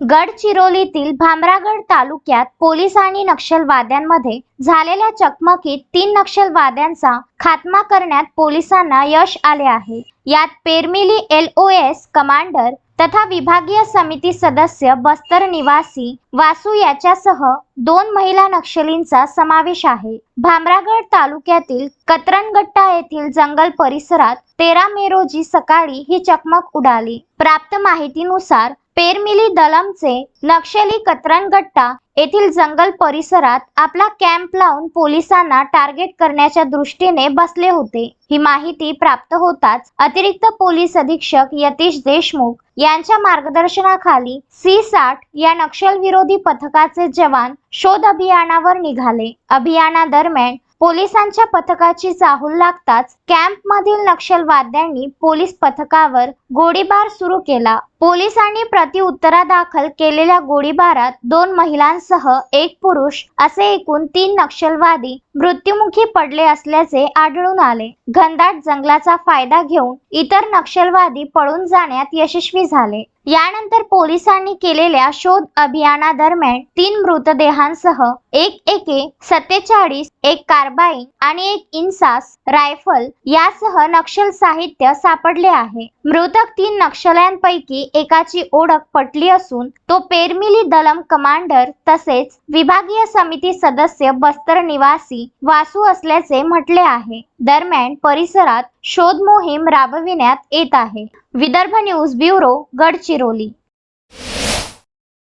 गडचिरोलीतील भामरागड तालुक्यात पोलीस आणि नक्षलवाद्यांमध्ये झालेल्या चकमकीत तीन नक्षलवाद्यांचा खात्मा करण्यात पोलिसांना यश आले आहे. यात Permili L O S commander तथा विभागीय समिती सदस्य बस्तर निवासी वासू याच्यासह दोन महिला नक्षलींचा समावेश आहे. भामरागड तालुक्यातील कतरणगट्टा येथील जंगल परिसरात तेरा मे रोजी सकाळी ही चकमक उडाली. प्राप्त माहितीनुसार पेरमिली दलमचे नक्षली कतरणगट्टा येथील जंगल परिसरात आपला कॅम्प लावून पोलिसांना टार्गेट करण्याच्या दृष्टीने बसले होते. ही माहिती प्राप्त होताच अतिरिक्त पोलीस अधीक्षक यतीश देशमुख यांच्या मार्गदर्शनाखाली सी साठ या नक्षलविरोधी पथकाचे जवान शोध अभियानावर निघाले. अभियानादरम्यान पोलिसांच्या पथकाची चाहूल लागताच कॅम्प मधील नक्षलवाद्यांनी पोलीस पथकावर गोळीबार सुरू केला. पोलिसांनी प्रत्युत्तरादाखल केलेल्या गोळीबारात दोन महिलांसह एक पुरुष असे एकूण तीन नक्षलवादी मृत्युमुखी पडले असल्याचे आढळून आले. घनदाट जंगलाचा फायदा घेऊन इतर नक्षलवादी पळून जाण्यात यशस्वी झाले. यानंतर पोलिसांनी केलेल्या शोध अभियानादरम्यान तीन मृतदेहांसह एक एके सत्तेचाळीस एक कार्बाईन आणि एक इन्सास रायफल यासह नक्षल साहित्य सापडले आहे. मृतक तीन नक्षल्यांपैकी एकाची ओळख पटली असून तो पेरमिली दलम कमांडर तसेच विभागीय समिती सदस्य बस्तर निवासी वासू असल्याचे म्हटले आहे. दरम्यान परिसरात शोध मोहीम राबविण्यात येत आहे. Vidarbha news bureau Gadchiroli.